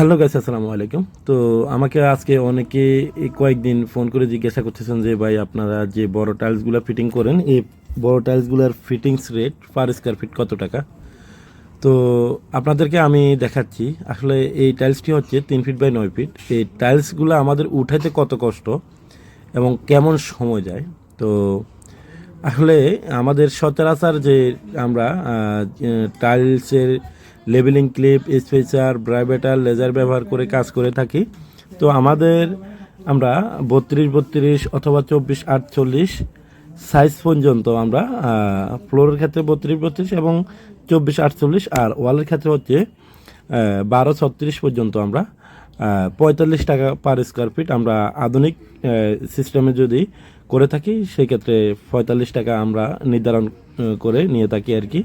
Hello guys, আসসালামু আলাইকুম। তো আমাকে আজকে অনেকে কয়েকদিন ফোন করে জিজ্ঞাসা করতেছেন যে, ভাই, আপনারা যে বড় টাইলসগুলো ফিটিং করেন, এই বড় টাইলসগুলোর fittings rate per square feet কত টাকা? তো আপনাদেরকে আমি দেখাচ্ছি, আসলে এই টাইলসটি হচ্ছে তিন ফিট বাই নয় ফিট এই টাইলসগুলো আমাদের উঠাইতে কত কষ্ট এবং কেমন সময় যায়? তো আসলে আমাদের সচরাচর যে আমরা টাইলসের লেবেলিং ক্লিপ, স্পেচার ব্রাইবেটার লেজার ব্যবহার করে কাজ করে থাকি। তো আমাদের আমরা বত্রিশ বত্রিশ অথবা চব্বিশ আটচল্লিশ সাইজ পর্যন্ত আমরা ফ্লোরের ক্ষেত্রে বত্রিশ বত্রিশ এবং চব্বিশ আটচল্লিশ আর ওয়ালের ক্ষেত্রে হচ্ছে বারো ছত্রিশ পর্যন্ত আমরা পঁয়তাল্লিশ টাকা পার স্কোয়ার ফিট আমরা আধুনিক সিস্টেমে যদি করে থাকি, সেই ক্ষেত্রে পঁয়তাল্লিশ টাকা আমরা নির্ধারণ করে নিয়ে থাকি আর কি।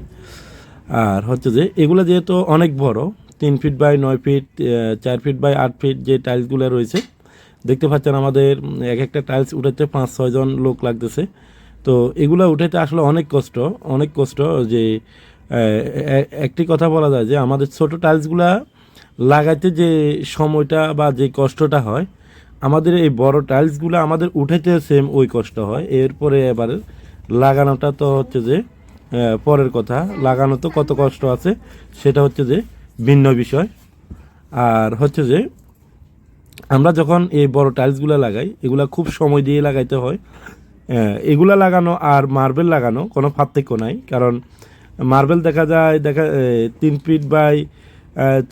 আর হচ্ছে যে এগুলো যেহেতু অনেক বড়, তিন ফিট বাই নয় ফিট চার ফিট বাই আট ফিট যে টাইলসগুলো রয়েছে, দেখতে পাচ্ছেন আমাদের এক একটা টাইলস উঠাতে পাঁচ ছয়জন লোক লাগতেছে। তো এগুলো উঠাতে আসলে অনেক কষ্ট অনেক কষ্ট যে একটি কথা বলা যায় যে আমাদের ছোট টাইলসগুলা লাগাইতে যে সময়টা বা যে কষ্টটা হয়, আমাদের এই বড় টাইলসগুলো আমাদের উঠাইতে সেম ওই কষ্ট হয়। এরপরে এবার লাগানোটা তো হচ্ছে যে পরের কথা, লাগানো তো কত কষ্ট আছে, সেটা হচ্ছে যে ভিন্ন বিষয়। আর হচ্ছে যে, আমরা যখন এই বড় টাইলসগুলো লাগাই, এগুলা খুব সময় দিয়ে লাগাইতে হয়। এগুলা লাগানো আর মার্বেল লাগানো কোনো পার্থক্য নাই, কারণ মার্বেল দেখা যায়, দেখা তিন ফিট বাই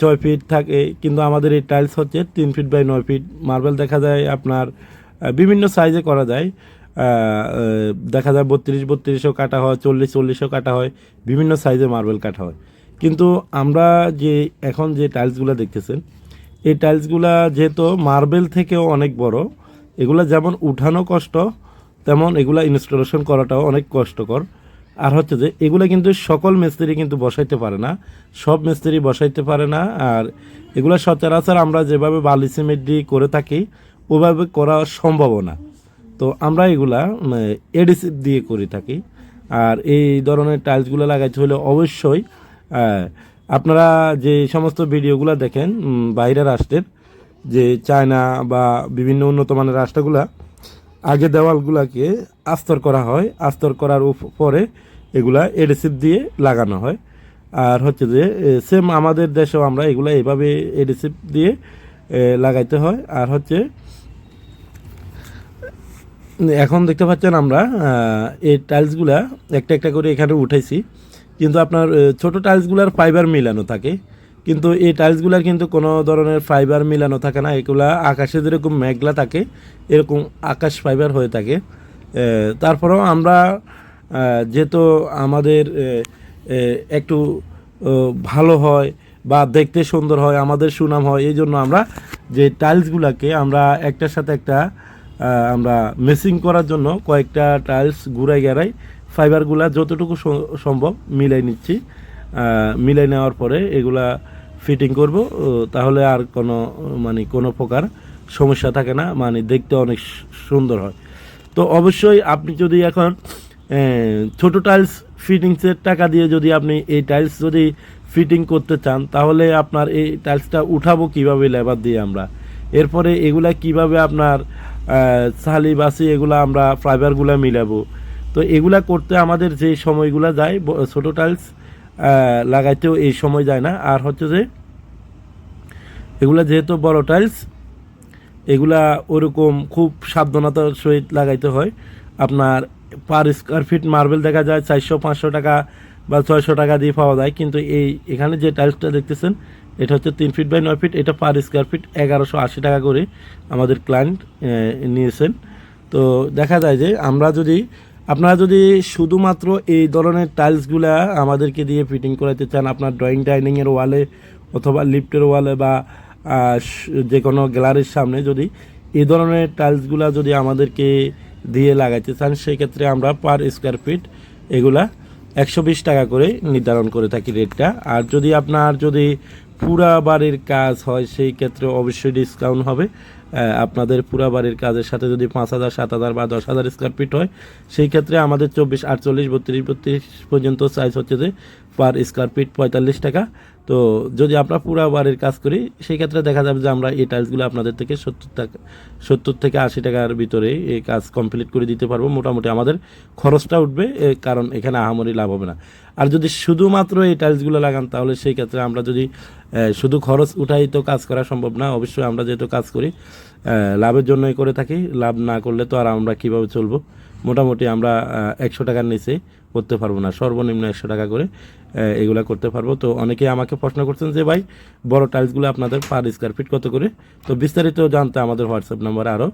ছয় ফিট থাকে, কিন্তু আমাদের এই টাইলস হচ্ছে তিন ফিট বাই নয় ফিট। মার্বেল দেখা যায় আপনার বিভিন্ন সাইজে করা যায়। দেখা যায় বত্রিশ, বত্রিশও কাটা হয়, চল্লিশ, চল্লিশও কাটা হয়, বিভিন্ন সাইজে মার্বেল কাটা হয়। কিন্তু আমরা যে এখন যে টাইলসগুলো দেখতেছেন, এই টাইলসগুলা যেহেতু মার্বেল থেকেও অনেক বড়, এগুলা যেমন উঠানো কষ্ট, তেমন এগুলা ইনস্টলেশন করাটাও অনেক কষ্টকর। আর হচ্ছে যে, এগুলো কিন্তু সকল মিস্ত্রি কিন্তু বসাইতে পারে না। সব মিস্ত্রি বসাইতে পারে না, আর এগুলো সচরাচর আমরা যেভাবে বালি সিমেন্ট দিয়ে করে থাকি, ওভাবে করা সম্ভব না। তো আমরা এগুলা এডিসিভ দিয়ে করে থাকি। আর এই ধরনের টাইলসগুলো লাগাইতে হলে অবশ্যই আপনারা যে সমস্ত ভিডিওগুলো দেখেন বাইরের রাষ্ট্রের, যে চায়না বা বিভিন্ন উন্নত মানের রাষ্ট্রগুলা, আগে দেওয়ালগুলাকে আস্তর করা হয়। আস্তর করার পরে এগুলা এডিসিভ দিয়ে লাগানো হয়। আর হচ্ছে যে সেম আমাদের দেশেও আমরা এগুলা এভাবে এডিসিভ দিয়ে লাগাইতে হয়। আর হচ্ছে এখন দেখতে পাচ্ছেন আমরা এই টাইলসগুলা একটা একটা করে এখানে উঠাইছি। কিন্তু আপনার ছোট টাইলসগুলার ফাইবার মিলানো থাকে। কিন্তু এই টাইলসগুলার কিন্তু কোনো ধরনের ফাইবার মিলানো থাকে না। এগুলা আকাশে যেরকম মেঘলা থাকে, এরকম আকাশ ফাইবার হয়ে থাকে। তারপরেও আমরা যেহেতু আমাদের একটু ভালো হয় বা দেখতে সুন্দর হয়, আমাদের সুনাম হয়, এই জন্য আমরা যে টাইলসগুলাকে আমরা একটার সাথে একটা আমরা মেসিং করার জন্য কয়েকটা টাইলস ঘুরাই গেড়াই ফাইবারগুলা যতটুকু সম্ভব মিলাই নিচ্ছি। মিলাই নেওয়ার পরে এগুলা ফিটিং করব তাহলে আর কোনো মানে কোনো প্রকার সমস্যা থাকে না মানে দেখতে অনেক সুন্দর হয়। তো অবশ্যই আপনি যদি এখন ছোট টাইলস ফিটিংসের টাকা দিয়ে যদি আপনি এই টাইলস যদি ফিটিং করতে চান, তাহলে আপনার এই টাইলসটা উঠাবো কীভাবে লেবার দিয়ে আমরা? এরপরে এগুলা কীভাবে আপনার সালি বাসি এগুলা আমরা ফাইবারগুলা মিলাবো। তো এগুলা করতে আমাদের যে সময়গুলা যায় ছোটো টাইলস লাগাইতেও এই সময় যায় না। আর হচ্ছে যে, এগুলা যেহেতু বড় টাইলস এগুলা ওরকম খুব সাবধানতার সহিত লাগাইতে হয়। আপনার পার স্কোয়ার ফিট মার্বেল দেখা যায়, চারশো, পাঁচশো টাকা বা ছয়শো টাকা দিয়ে পাওয়া যায়। কিন্তু এই, এখানে যে টাইলসটা দেখতেছেন এটা হচ্ছে তিন ফিট বাই নয় ফিট এটা পার স্কোয়ার ফিট এগারোশো আশি টাকা করে আমাদের ক্লায়েন্ট নিয়েছেন। তো দেখা যায় যে আমরা যদি, আপনারা যদি শুধুমাত্র এই ধরনের টাইলসগুলা আমাদেরকে দিয়ে ফিটিং করাতে চান, আপনার ড্রয়িং ডাইনিংয়ের ওয়ালে অথবা লিফটের ওয়ালে বা যে কোনো গ্যালারির সামনে যদি এই ধরনের টাইলসগুলা যদি আমাদেরকে দিয়ে লাগাইতে চান, সেক্ষেত্রে আমরা পার স্কোয়ার ফিট এগুলা একশো বিশ টাকা করে নির্ধারণ করে থাকি রেটটা আর যদি আপনার যদি পুরা বাড়ির কাজ হয় সেই ক্ষেত্রে অবশ্যই ডিসকাউন্ট হবে। আপনাদের পুরা বাড়ির কাজের সাথে যদি পাঁচ হাজার, সাত হাজার বা দশ হাজার স্কোয়ার ফিট হয়, সেই ক্ষেত্রে আমাদের চব্বিশ, আটচল্লিশ, বত্রিশ বত্রিশ পর্যন্ত সাইজ হচ্ছে যে পার স্কোয়ার ফিট পঁয়তাল্লিশ টাকা। তো যদি আমরা পুরা বাড়ির কাজ করি, সেই ক্ষেত্রে দেখা যাবে যে আমরা এই টাইলসগুলো আপনাদের থেকে সত্তর টাকা, সত্তর থেকে আশি টাকার ভিতরে এই কাজ কমপ্লিট করে দিতে পারব। মোটামুটি আমাদের খরচটা উঠবে কারণ এখানে আহামরি লাভ হবে না। আর যদি শুধুমাত্র এই টাইলসগুলো লাগান, তাহলে সেই ক্ষেত্রে আমরা যদি শুধু খরচ উঠাই তো কাজ করা সম্ভব না। অবশ্যই আমরা যেহেতু কাজ করি লাভের জন্যই করে থাকি। লাভ না করলে তো আর আমরা কীভাবে চলবো? মোটামুটি আমরা একশো টাকার নিচে করতে পারব না। সর্বনিম্ন একশো টাকা করে এগুলো করতে পারব। তো অনেকে আমাকে প্রশ্ন করছেন যে, ভাই, বড় টাইলসগুলো আপনাদের পার স্কোয়ার ফিট কত করে? তো বিস্তারিত জানতে আমাদের হোয়াটসঅ্যাপ নাম্বারে আরও